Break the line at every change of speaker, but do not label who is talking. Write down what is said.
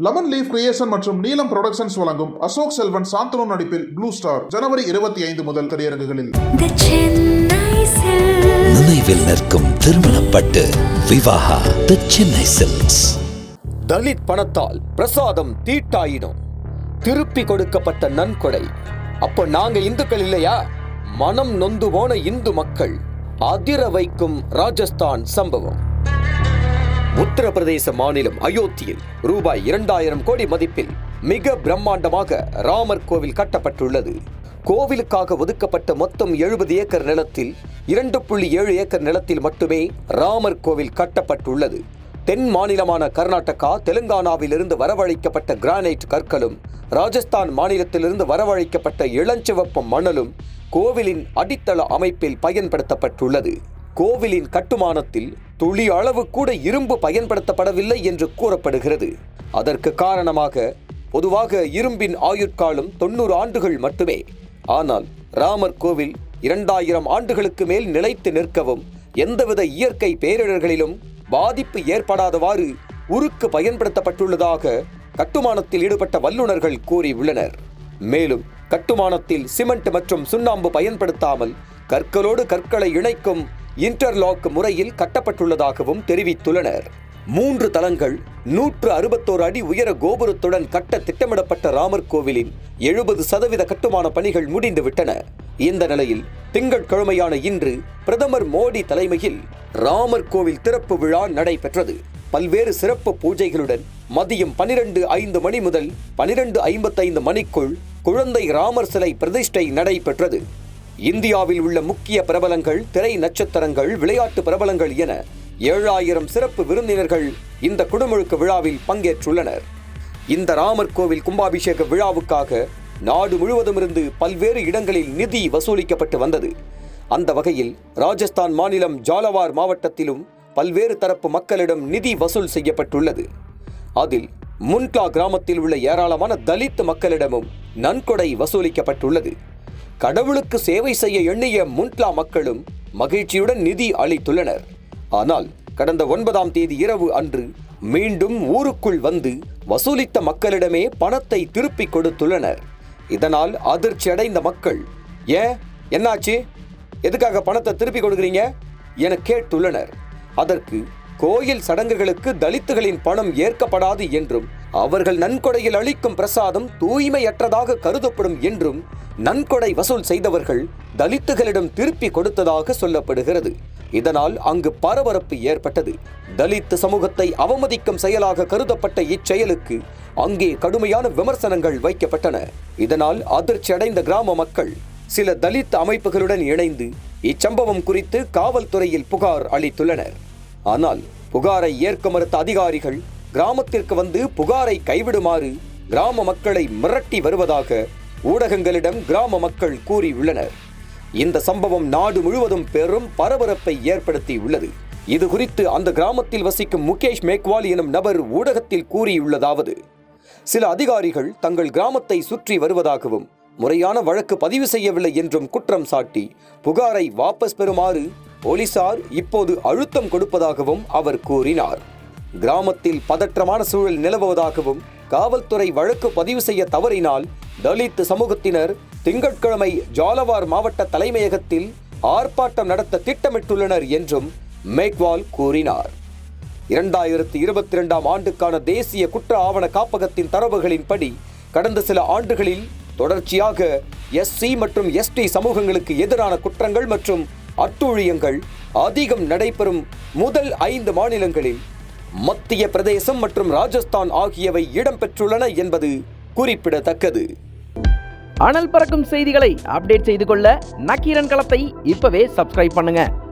Lemon leaf creation மற்றும் நீலம் productions வழங்கும் அசோக் செல்வன் சாந்தனு நடிப்பில் ப்ளூ ஸ்டார் ஜனவரி இருபத்தி ஐந்து முதல் திரையரங்குகளில்.
நினைவில் நிற்கும் திருமணப்பட்டு விவாகா தி சென்னை சில்க்ஸ்
தலித் பணத்தால் பிரசாதம் தீட்டாயிடும் திருப்பி கொடுக்கப்பட்ட நன்கொடை. அப்ப நாங்க இந்துக்கள் இல்லையா? மனம் நொந்து போன இந்து மக்கள் அதிர வைக்கும் ராஜஸ்தான் சம்பவம். உத்தரப்பிரதேச மாநிலம் அயோத்தியில் ரூபாய் இரண்டாயிரம் கோடி மதிப்பில் மிக பிரம்மாண்டமாக ராமர் கோவில் கட்டப்பட்டுள்ளது. கோவிலுக்காக ஒதுக்கப்பட்ட மொத்தம் எழுபது ஏக்கர் நிலத்தில் இரண்டு புள்ளி ஏழு ஏக்கர் நிலத்தில் மட்டுமே ராமர் கோவில் கட்டப்பட்டுள்ளது. தென் மாநிலமான கர்நாடகா தெலுங்கானாவிலிருந்து வரவழைக்கப்பட்ட கிரானைட் கற்களும் ராஜஸ்தான் மாநிலத்திலிருந்து வரவழைக்கப்பட்ட இளஞ்சிவப்பு மணலும் கோவிலின் அடித்தள அமைப்பில் பயன்படுத்தப்பட்டுள்ளது. கோவிலின் கட்டுமானத்தில் துளி அளவு கூட இரும்பு பயன்படுத்தப்படவில்லை என்று கூறப்படுகிறது. அதற்கு காரணமாக பொதுவாக இரும்பின் ஆயுட்காலம் தொண்ணூறு ஆண்டுகள் மட்டுமே. ஆனால் ராமர் கோவில் இரண்டாயிரம் ஆண்டுகளுக்கு மேல் நிலைத்து நிற்கவும் எந்தவித இயற்கை பேரிடர்களிலும் பாதிப்பு ஏற்படாதவாறு உருக்கு பயன்படுத்தப்பட்டுள்ளதாக கட்டுமானத்தில் ஈடுபட்ட வல்லுநர்கள் கூறியுள்ளனர். மேலும் கட்டுமானத்தில் சிமெண்ட் மற்றும் சுண்ணாம்பு பயன்படுத்தாமல் கற்களோடு கற்களை இணைக்கும் இன்டர்லாக் முறையில் கட்டப்பட்டுள்ளதாகவும் தெரிவித்துள்ளனர். மூன்று தளங்கள் நூற்று அறுபத்தோரு அடி உயர கோபுரத்துடன் கட்ட திட்டமிடப்பட்ட ராமர் கோவிலின் எழுபது சதவீத கட்டுமான பணிகள் முடிந்துவிட்டன. இந்த நிலையில் திங்கட்கிழமையான இன்று பிரதமர் மோடி தலைமையில் ராமர் கோவில் திறப்பு விழா நடைபெற்றது. பல்வேறு சிறப்பு பூஜைகளுடன் மதியம் பனிரெண்டு ஐந்து மணி முதல் பனிரெண்டு ஐம்பத்தைந்து மணிக்குள் குழந்தை ராமர் சிலை பிரதிஷ்டை நடைபெற்றது. இந்தியாவில் உள்ள முக்கிய பிரபலங்கள் திரை நட்சத்திரங்கள் விளையாட்டு பிரபலங்கள் என ஏழாயிரம் சிறப்பு விருந்தினர்கள் இந்த குடமுழுக்கு விழாவில் பங்கேற்றுள்ளனர். இந்த ராமர் கோவில் கும்பாபிஷேக விழாவுக்காக நாடு முழுவதும் இருந்து பல்வேறு இடங்களில் நிதி வசூலிக்கப்பட்டு வந்தது. அந்த வகையில் ராஜஸ்தான் மாநிலம் ஜாலவார் மாவட்டத்திலும் பல்வேறு தரப்பு மக்களிடம் நிதி வசூல் செய்யப்பட்டுள்ளது. அதில் முன்ட்லா கிராமத்தில் உள்ள ஏராளமான தலித் மக்களிடமும் நன்கொடை வசூலிக்கப்பட்டுள்ளது. கடவுளுக்கு சேவை செய்ய எண்ணிய முன்ட்லா மக்களும் மகிழ்ச்சியுடன் நிதி அளித்துள்ளனர். ஆனால் கடந்த ஒன்பதாம் தேதி இரவு அன்று மீண்டும் ஊருக்குள் வந்து வசூலித்த மக்களிடமே பணத்தை திருப்பிக் கொடுத்துள்ளனர். இதனால் அதிர்ச்சி அடைந்த மக்கள் ஏன்? என்னாச்சு? எதுக்காக பணத்தை திருப்பி கொடுக்குறீங்க? என கேட்டுள்ளனர். அதற்கு கோயில் சடங்குகளுக்கு தலித்துகளின் பணம் ஏற்கப்படாது என்றும் அவர்கள் நன்கொடையில் அளிக்கும் பிரசாதம் தூய்மையற்றதாக கருதப்படும் என்றும் நன்கொடை வசூல் செய்தவர்கள் தலித்துகளிடம் திருப்பி கொடுத்ததாக சொல்லப்படுகிறது. இதனால் அங்கு பரபரப்பு ஏற்பட்டது. தலித் சமூகத்தை அவமதிக்கும் செயலாக கருதப்பட்ட இச்செயலுக்கு அங்கே கடுமையான விமர்சனங்கள் வைக்கப்பட்டன. இதனால் அதிர்ச்சி அடைந்த கிராம மக்கள் சில தலித் அமைப்புகளுடன் இணைந்து இச்சம்பவம் குறித்து காவல்துறையில் புகார் அளித்துள்ளனர். ஆனால் புகாரை ஏற்க மறுத்த அதிகாரிகள் கிராமத்திற்கு வந்து புகாரை கைவிடுமாறு கிராம மக்களை மிரட்டி வருவதாக ஊடகங்களிடம் கிராம மக்கள் கூறியுள்ளனர். இந்த சம்பவம் நாடு முழுவதும் பெரும் பரபரப்பை ஏற்படுத்தியுள்ளது. இது குறித்து அந்த கிராமத்தில் வசிக்கும் முகேஷ் மேக்வால் எனும் நபர் ஊடகத்தில் கூறியுள்ளதாவது சில அதிகாரிகள் தங்கள் கிராமத்தை சுற்றி வருவதாகவும் முறையான வழக்கு பதிவு செய்யவில்லை என்றும் குற்றம் சாட்டி புகாரை வாபஸ் பெறுமாறு போலீசார் இப்போது அழுத்தம் கொடுப்பதாகவும் அவர் கூறினார். கிராமத்தில் பதற்றமான சூழல் நிலவுவதாகவும் காவல்துறை வழக்கு பதிவு செய்ய தவறினால் தலித் சமூகத்தினர் திங்கட்கிழமை ஜாலவார் மாவட்ட தலைமையகத்தில் ஆர்ப்பாட்டம் நடத்த திட்டமிட்டுள்ளனர் என்றும் மேக்வால் கூறினார். இரண்டாயிரத்தி இருபத்தி இரண்டாம் ஆண்டுக்கான தேசிய குற்ற ஆவண காப்பகத்தின் தரவுகளின்படி கடந்த சில ஆண்டுகளில் தொடர்ச்சியாக எஸ்சி மற்றும் எஸ்டி சமூகங்களுக்கு எதிரான குற்றங்கள் மற்றும் அட்டூழியங்கள் அதிகம் நடைபெறும் முதல் ஐந்து மாநிலங்களில் மத்திய பிரதேசம் மற்றும் ராஜஸ்தான் ஆகியவை இடம்பெற்றுள்ளன என்பது குறிப்பிடத்தக்கது.
அனல் பறக்கும் செய்திகளை அப்டேட் செய்து கொள்ள நக்கீரன் களத்தை இப்பவே சப்ஸ்கிரைப் பண்ணுங்க.